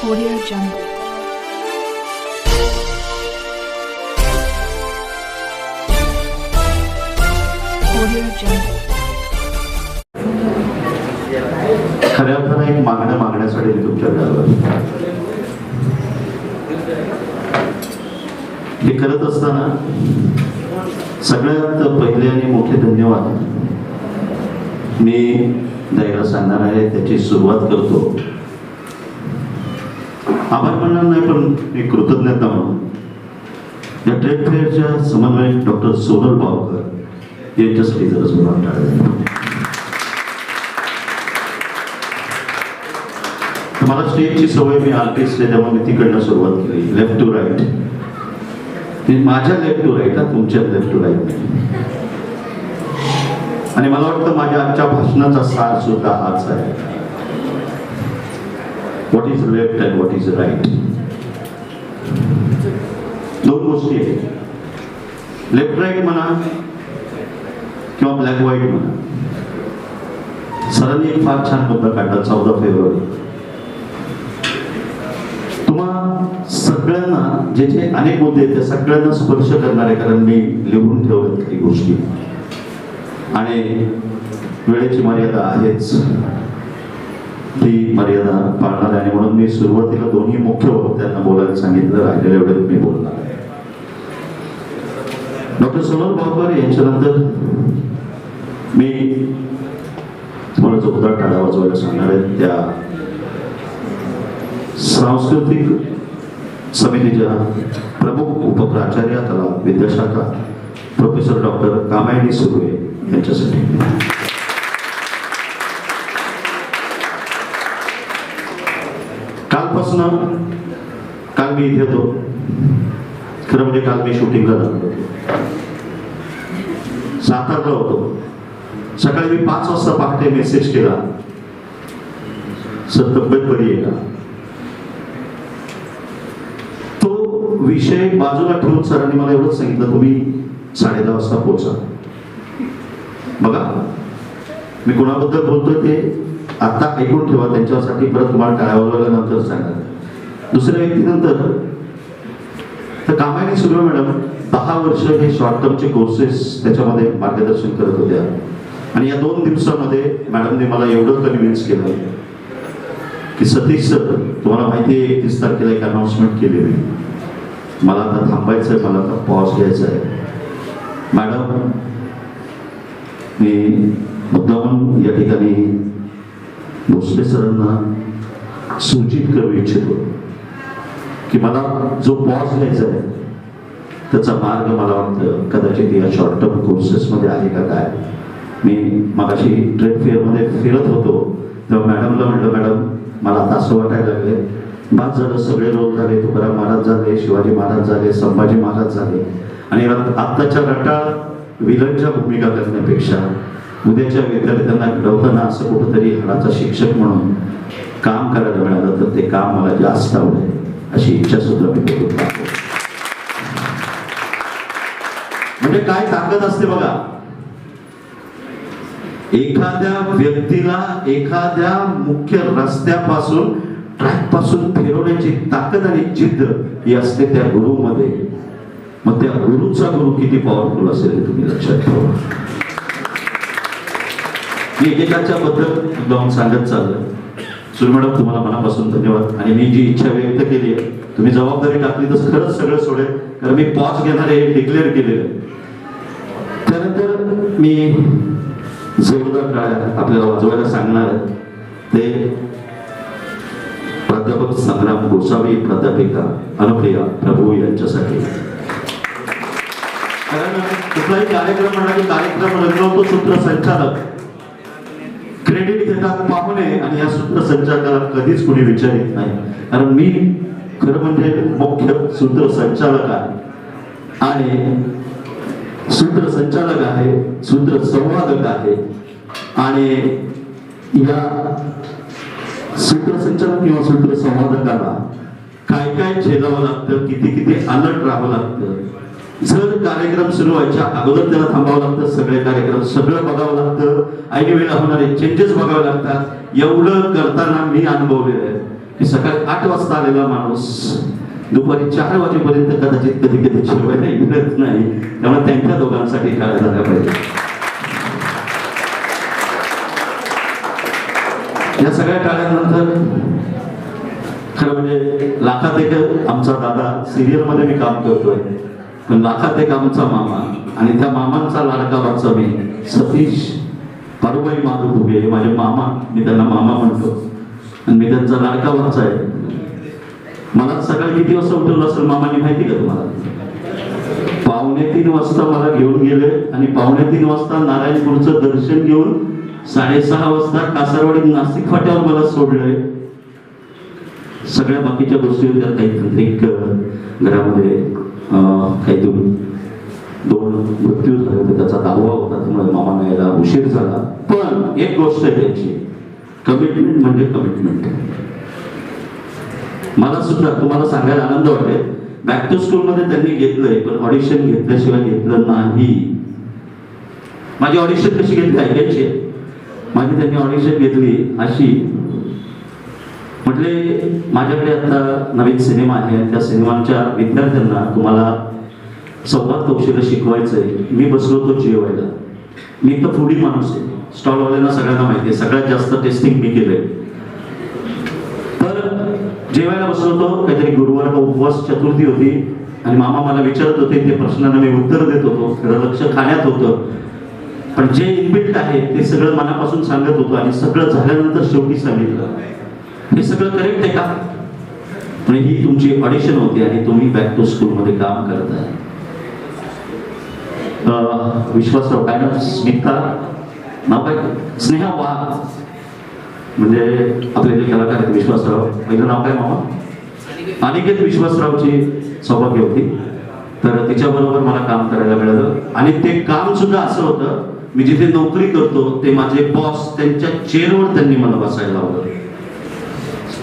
Audio Jungle. Audio Jungle. खऱ्या अर्थानं एक मागणं मागण्यासाठी मी तुमच्याकडे आलो हे करत असताना सगळ्यात पहिले आणि मोठे धन्यवाद मी द्यायला सांगणार आहे त्याची सुरुवात करतो आभार म्हणणार नाही पण मी कृतज्ञता म्हणून या ट्रेड फेअरच्या समन्वयक डॉक्टर सोनल बावकर यांच्यासाठी जरा सुरुवात मला स्टेजची सवय मी आर्टिस्ट आहे त्यामुळे मी तिकडनं सुरुवात केली. लेफ्ट टू राईट माझ्या लेफ्ट टू राईट तुमच्या लेफ्ट टू राईट आणि मला वाटतं माझ्या आजच्या भाषणाचा सार सुद्धा हाच आहे. What is left and what is right दोन गोष्टी आहेत लेफ्ट राईट म्हणा किंवा ब्लॅक व्हाईट म्हणा सरांनी एक फार छान मुद्दा काढला चौदा फेब्रुवारी. तुम्हा सगळ्यांना जे जे अनेक मुद्दे आहेत त्या सगळ्यांना स्पर्श करणारे कारण मी लिहून ठेवलेत काही गोष्टी. आणि वेळेची मर्यादा आहेच. ती मर्यादा पाळणार आहे. आणि म्हणून मी सुरुवातीला दोन्ही मुख्य वक्त्यांना बोलायला सांगितलं राहिलेल्या वेळेत मी बोलणार आहे. डॉक्टर सोनल बाबर यांच्यानंतर मी तुम्हाला जोरदार टाळा वाजवायला सांगणार आहे त्या सांस्कृतिक समितीच्या प्रमुख उपप्राचार्य तला विद्याशाखा प्रोफेसर डॉक्टर कामायणी सुर्वे यांच्यासाठी. कालपासून काल मी इथे होतो. खरं म्हणजे काल मी शूटिंगला करत सातारला होतो. सकाळी मी पाच वाजता पहाटे मेसेज केला. सर तब्येत बरी आहे का? तो विषय बाजूला ठेवून सरांनी मला एवढंच सांगितलं तुम्ही साडे दहा वाजता पोहोचा. बघा. मी कोणाबद्दल बोलतोय ते आता ऐकून ठेवा त्यांच्यासाठी परत तुम्हाला टाळ्या नंतर सांगा. दुसऱ्या व्यक्तीनंतर तर कामायनी सुरू मॅडम दहा वर्ष हे शॉर्ट टर्मचे कोर्सेस त्याच्यामध्ये मार्गदर्शन करत होत्या. आणि या दोन दिवसामध्ये मॅडमने मला एवढं कन्व्हिन्स केलं की सतीश सर तुम्हाला माहिती आहे एकतीस तारखेला एक अनाउन्समेंट होती मला आता थांबायचं आहे मला आता पॉज घ्यायचा आहे मॅडम मी मुद्दामून या ठिकाणी भोसले सरांना सूचित करू इच्छितो की मला जो पॉज घ्यायचा आहे त्याचा मार्ग मला वाटतं कदाचित या शॉर्ट टर्म कोर्सेसमध्ये आहे का काय. मी मगाशी ट्रेड फेअरमध्ये फिरत होतो तेव्हा मॅडमला म्हटलं मॅडम मला आता असं वाटायला लागले बाद झालं सगळे रोल झाले तुकाराम महाराज झाले शिवाजी महाराज झाले संभाजी महाराज झाले. आणि आत्ताच्या रटा विलनच्या भूमिका करण्यापेक्षा उद्याच्या विद्यार्थ्यांना घडवताना असं कुठंतरी हाडाचा शिक्षक म्हणून काम करायला मिळालं तर ते काम मला जास्त आवडेल. अशी इच्छा सुद्धा मी करून म्हणजे काय ताकद असते बघा? एखाद्या व्यक्तीला एखाद्या मुख्य रस्त्यापासून ट्रॅकपासून फिरवण्याची ताकद आणि जिद्द ही असते त्या गुरुमध्ये. मग त्या गुरुचा गुरु किती पॉवरफुल असेल हे तुम्ही लक्षात ठेवा. मी एकेकाच्या बद्दल जाऊन सांगत चाललं सुरू मॅडम तुम्हाला मनापासून धन्यवाद. आणि मी जी इच्छा व्यक्त केली आहे तुम्ही जबाबदारी टाकली तर खरंच सगळं सोडेल. कारण मी पॉज घेणार आहे डिक्लेअर केलेलं आहे. त्यानंतर मी जोरदार टाळ्या आपल्याला वाजवायला सांगणार ते प्राध्यापक संग्राम गोसावी प्राध्यापिका अनुप्रिया प्रभू यांच्यासाठी. कारण कुठलाही कार्यक्रम म्हणा की कार्यक्रम रंगवतो सूत्रसंचालक क्रेडिट पाहुणे आणि या सूत्रसंचालकाला कधीच कोणी विचारित नाही. कारण मी खरं म्हणजे मुख्य सूत्रसंचालक आहे. आणि सूत्रसंचालक आहे सूत्र संवादक आहे. आणि या सूत्रसंचालक किंवा सूत्र संवादकाला काय काय झेलावं लागतं किती किती अलर्ट राहावं लागतं जर कार्यक्रम सुरू व्हायच्या अगोदर त्याला थांबावं लागतं सगळे कार्यक्रम सगळं बघावं लागतं ऐन वेळेला होणारे चेंजेस बघावे लागतात. एवढं करताना मी अनुभवलेलं आहे की सकाळी आठ वाजता आलेला माणूस दुपारी चार वाजेपर्यंत कदाचित कधी कधी जेवायला येत नाही. त्यामुळे त्यांच्या दोघांसाठी काय झालं पाहिजे. या सगळ्या टाळ्यानंतर खरं म्हणजे लाखात एक आमचा दादा सिरियलमध्ये मी काम करतोय. लाखात एक आमचा मामा. आणि त्या मामांचा लाडका वाचा मी सतीश पारुबाई माधव भुगे हे माझे मामा. मी त्यांना मामा म्हणतो. आणि मी त्यांचा लाडका वाचा आहे. मला सकाळी किती वाजता उठवलं असेल मामाने माहिती का तुम्हाला? पावणे तीन वाजता मला घेऊन गेले आणि पावणे तीन वाजता नारायणपूरचं दर्शन घेऊन साडेसहा वाजता कासारवाडी नाशिक फाट्यावर मला सोडलंय सगळ्या बाकीच्या गोष्टी होत्या. काही तांत्रिक घरामध्ये काहीतरी दोन मृत्यू झाले होते त्याचा दावा होता त्यामुळे मामा यायला उशीर झाला पण एक गोष्ट आहे कमिटमेंट म्हणजे कमिटमेंट मला सुद्धा तुम्हाला सांगायला आनंद वाटेल बॅक टू स्कूल मध्ये त्यांनी घेतलंय पण ऑडिशन घेतल्याशिवाय घेतलं नाही माझी ऑडिशन कशी घेतली ऐकायची आहे? माझी त्यांनी ऑडिशन घेतली अशी म्हटले माझ्याकडे आता नवीन सिनेमा आहे त्या सिनेमाच्या विद्यार्थ्यांना तुम्हाला संवाद कौशल्य शिकवायचंय. मी बसलो होतो जेवायला. मी तर फुडी माणूस आहे. स्टॉलवाल्यांना सगळ्यांना माहिती आहे. सगळ्यात जास्त टेस्टिंग मी केलंय. तर जेवायला बसलो होतो. काहीतरी गुरुवार उपवास चतुर्थी होती. आणि मामा मला विचारत होते. ते प्रश्नांना मी उत्तर देत होतो. खरं लक्ष खाण्यात होतं. पण जे इनबिल्ट आहे ते सगळं मनापासून सांगत होतो. आणि सगळं झाल्यानंतर शेवटी सांगितलं. हे सगळं करेक्ट आहे का? म्हणजे ही तुमची ऑडिशन होती आणि तुम्ही बॅक टू स्कूल मध्ये काम करत आहे. विश्वासराव काय ना स्मिता? नाव काय? स्नेहा वा म्हणजे आपले जे कलाकार आहेत विश्वासराव. पहिलं नाव काय मामा? अनिकेत विश्वासरावची सौभाग्य होती. तर तिच्याबरोबर मला काम करायला मिळालं. आणि ते काम सुद्धा असं होतं मी जिथे नोकरी करतो ते माझे बॉस त्यांच्या चेअरवर त्यांनी मला बसायला लावलं.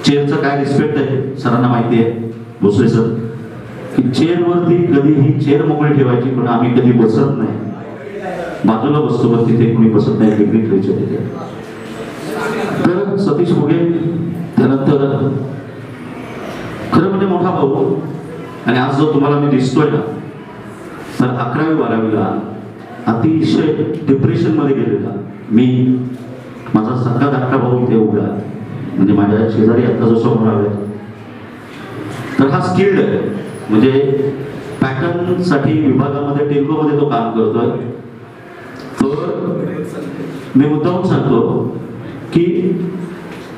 चेअरचं काय रिस्पेक्ट आहे? सरांना माहिती आहे. भोसले सर की चेअरवरती कधीही चेअर मोकळी ठेवायची पण आम्ही कधी बसत नाही. बाजूला बसतो पण तिथे कोणी बसत नाही डिग्री ठेवायच्या तिथे. तर सतीश फुगे त्यानंतर खरं म्हणजे मोठा भाऊ. आणि आज जो तुम्हाला मी दिसतोय ना तर अकरावी बारावीला अतिशय डिप्रेशनमध्ये गेलेला. मी माझा सगळा धाकटा भाऊ इथे उभा आहे. म्हणजे माझ्या शेजारी आता जो समोर तर हा स्किल्ड म्हणजे पॅटर्नसाठी विभागामध्ये टेल्को मध्ये तो काम करतोय. तर मी मुद्दाम सांगतो की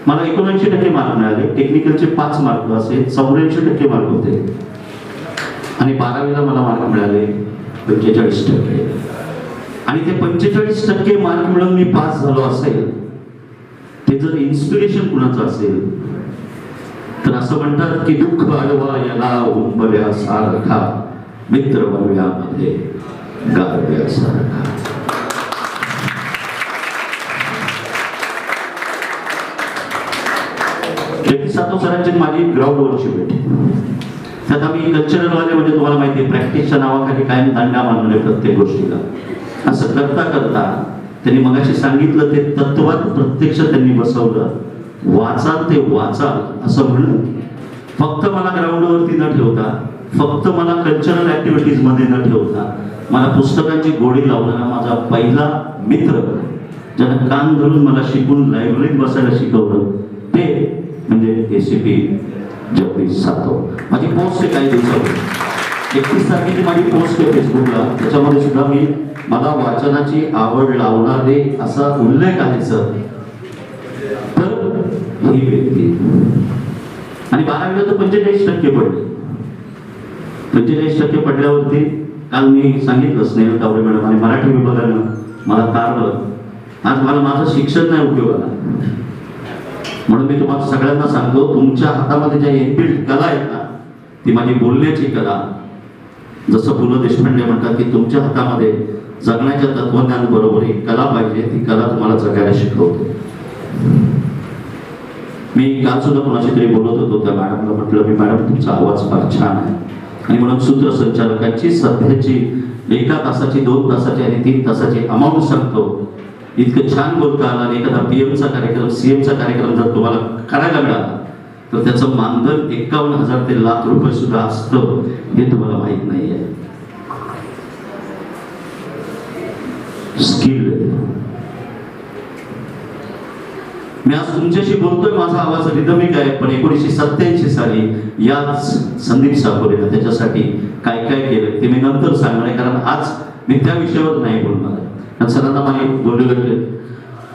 मला एकोणऐंशी टक्के मार्क मिळाले. टेक्निकलचे पाच मार्क असे चौऱ्याऐंशी टक्के मार्क होते. आणि बारावीला मला मार्क मिळाले पंचेचाळीस टक्के. आणि ते पंचेचाळीस टक्के मार्क मिळून मी पास झालो असेल ते जर इन्स्पिरेशन कुणाचं असेल तर असं म्हणतात की दुःख आडवा याला उंबऱ्यासारखा मित्र वळव्यामध्ये गारव्यासारखा सारखा. सातव सरांची माझी ग्राउंडवरची भेट. त्यात आम्ही कल्चरल वाले म्हणजे तुम्हाला माहिती आहे प्रॅक्टिसच्या नावाखाली कायम दांडा मानले प्रत्येक गोष्टीला. असं करता करता त्यांनी मगाशी सांगितलं ते तत्वात प्रत्यक्ष त्यांनी बसवलं. वाचाल ते वाचाल असं म्हणून फक्त मला ग्राउंडवरती न ठेवता फक्त मला कल्चरल ऍक्टिव्हिटीजमध्ये न ठेवता मला पुस्तकांची गोडी लावणारा माझा पहिला मित्र ज्यानं कान धरून मला शिकून लायब्ररीत बसायला शिकवलं ते म्हणजे एसीपी जगदीश सातव. माझी पोस्ट काही दिवसापूर्वी. एकतीस तारखेची माझी पोस्ट आहे फेसबुकला त्याच्यामध्ये सुद्धा मी मला वाचनाची आवड लावणारे असा उल्लेख आहे सर तर ही व्यक्ती. आणि बारावीला तर पंचेचाळीस टक्के पडले. पंचेचाळीस टक्के पडल्यावरती काल मी सांगितलं स्नेहल तावडे मॅडम आणि मराठी विभागानं मला तारलं आज मला माझं शिक्षण नाही उपयोगाला. म्हणून मी तुम्हाला सगळ्यांना सांगतो तुमच्या हातामध्ये ज्या एनपीड कला आहेत ना ती माझी बोलण्याची कला जसं पु ल देशपांडे म्हणतात की तुमच्या हातामध्ये जगण्याच्या तत्वज्ञान बरोबर एक कला पाहिजे ती कला तुम्हाला जगायला शिकवतो. मी काल सुद्धा कोणाशी तरी बोलत होतो त्या मॅडमला म्हटलं मी मॅडम तुमचा आवाज फार छान आहे. आणि म्हणून सूत्रसंचालकांची सध्याची एका तासाची दोन तासाची आणि तीन तासाची अमाऊंट सांगतो. इतकं छान बोलता आला आणि एखादा पीएमचा कार्यक्रम सीएमचा कार्यक्रम जर तुम्हाला करायला मिळाला तर त्याचं मानधन एकावन्न हजार ते लाख रुपये सुद्धा असतं हे तुम्हाला माहीत नाही आहे. स्किल मी आज तुमच्याशी बोलतोय माझा आवाज रिदमिक आहे पण एकोणीसशे सत्याऐंशी साली याच संदीप साकोरेनं त्याच्यासाठी काय काय केलं ते मी नंतर सांगणार आहे कारण आज मी त्या विषयावर नाही बोलणार आहे. सरांना मागे बोलले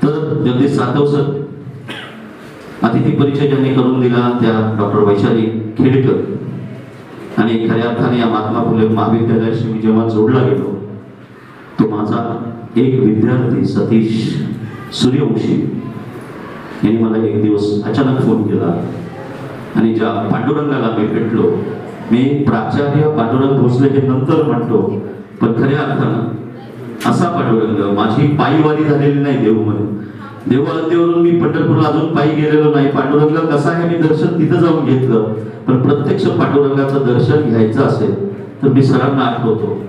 तर जगदीश सातव सर अतिथी परिचय ज्यांनी करून दिला त्या डॉक्टर वैशाली खेडकर. आणि खऱ्या अर्थाने या महात्मा फुले महाविद्यालयाशी मी जेव्हा जोडला गेलो तो माझा एक विद्यार्थी सतीश सूर्यवंशी. यांनी मला एक दिवस अचानक फोन केला. आणि ज्या पांडुरंगाला मी भेटलो मी प्राचार्य पांडुरंग भोसले हे नंतर म्हणतो पण खऱ्या अर्थानं असा पांडुरंग माझी पायीवारी झालेली नाही देव म्हणून मी पंढरपूरला अजून पायी गेलेलो नाही. पांडुरंगा कसा आहे मी दर्शन तिथं जाऊन घेतलं. पण प्रत्यक्ष पांडुरंगाचं दर्शन घ्यायचं असेल तर मी सरांना आठवतो.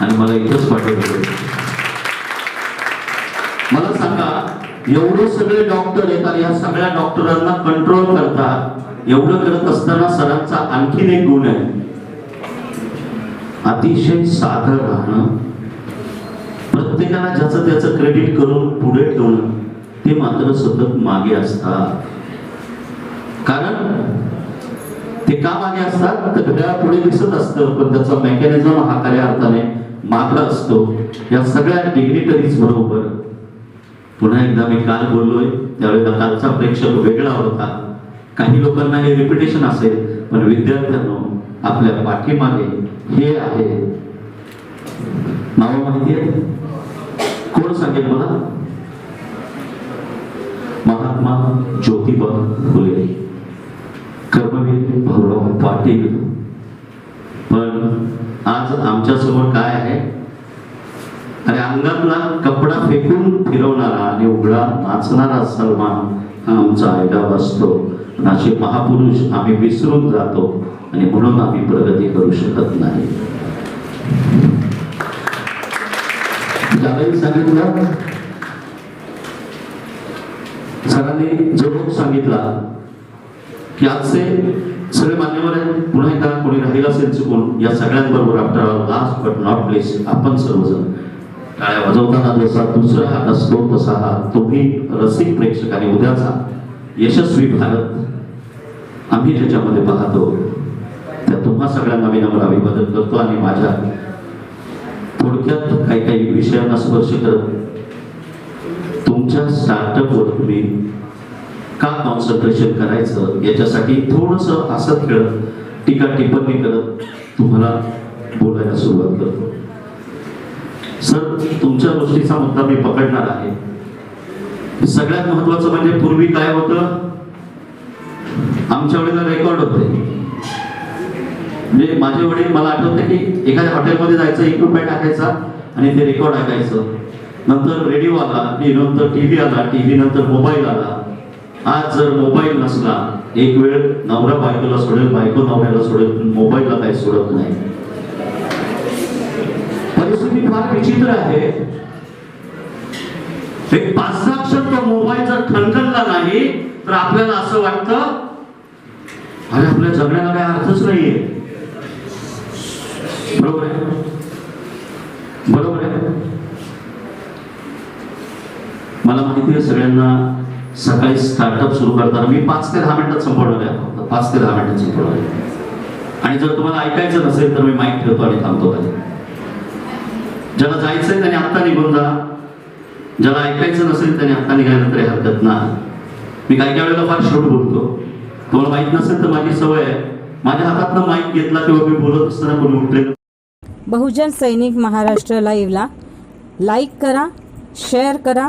आणि मला इथंच पाठवलं मला सांगा एवढे सगळे डॉक्टर येतात या सगळ्या डॉक्टरांना कंट्रोल करतात एवढं करत असताना सरांचा आणखीन एक गुण आहे. अतिशय साधं राहणं. प्रत्येकाला ज्याचं त्याचं क्रेडिट करून पुढे ठेवणं. ते मात्र सतत मागे असतात. कारण ते का मागे असतात? तर घड्याळ पुढे दिसत असतं पण त्याचा मेकॅनिझम हा खऱ्या अर्थाने मागला असतो. या सगळ्या डिग्निटरीज बरोबर. पुन्हा एकदा मी काल बोललोय त्यावेळेला कालचा प्रेक्षक वेगळा होता. काही लोकांना हे रिपिटेशन असेल पण विद्यार्थ्यांनो आपल्या पाठीमागे हे आहे. नाव माहिती आहे कोण सांगेल मला? महात्मा ज्योतिबा फुले. कर्मवीर भाऊराव पाटील. पण आज आमच्यासमोर काय आहे? आणि अंगातला कपडा फेकून फिरवणारा आणि उघडा नाचणारा सलमान हा आमचा आयडा असतो. असे महापुरुष आम्ही विसरून जातो आणि म्हणून आम्ही प्रगती करू शकत नाही. सांगितलं? सरांनी जो सांगितला की आजचे सगळे मान्यवर आहेत पुन्हा एकदा कोणी राहिलं असेल चुकून या सगळ्यांबरोबर after last but not place आपण सर्वजण टाळ्या वाजवताना जसा दुसरा हात असतो तसा हा तुम्ही रसिक प्रेक्षकाने उद्याचा यशस्वी भारत आम्ही ज्याच्यामध्ये पाहतो त्या तुम्हा सगळ्यांना मी नम्र अभिवादन करतो आणि माझ्या थोडक्यात काही काही विषयांना स्पर्श करत तुमच्या स्टार्टअपवर तुम्ही का कॉन्सन्ट्रेशन करायचं? याच्यासाठी थोडस हसत खेळत टीका टिप्पणी करत तुम्हाला बोलायला सुरुवात करतो. सर तुमच्या गोष्टीचा मुद्दा मी पकडणार आहे. सगळ्यात महत्वाचं म्हणजे पूर्वी काय होतं? आमच्या वेळेला रेकॉर्ड होते. म्हणजे माझे वडील मला आठवते की एखाद्या हॉटेलमध्ये जायचं एक टाकायचा आणि ते रेकॉर्ड ऐकायचं नंतर रेडिओ आला नंतर टीव्ही आला टीव्ही नंतर मोबाईल आला. आज जर मोबाईल नसला एक वेळ नवरा बायकोला सोडेल बायको नवऱ्याला सोडेल मोबाईलला काही सोडत नाही. परिस्थिती फार विचित्र आहे. एक पाच सहा क्षण तो मोबाईल जर ठणठणला नाही तर आपल्याला असं वाटतं अरे आपल्या जगण्याला काही अर्थच नाहीये. बरोबर आहे? बरोबर आहे? मला माहिती आहे सगळ्यांना सकाळी स्टार्टअप सुरू करताना मी पाच ते दहा मिनिटात संपवणार आहे. फक्त पाच ते दहा मिनिटात संपवणार आहे. आणि जर तुम्हाला ऐकायचं नसेल तर मी माईक ठेवतो आणि थांबतो खाली. ज्याला जायचंय त्याने आत्ता निघून जा. ज्याला ऐकायचं नसेल त्याने आत्ता निघायला तरी हरकत नाही. मी काही काही वेळेला फार शेवट बोलतो. तुम्हाला माहीत नसेल तर माझी सवय आहे. माझ्या हातातनं माईक घेतला तेव्हा मी बोलत असताना कोणी उठले बहुजन सैनिक महाराष्ट्र लाईव्हला लाईक करा शेअर करा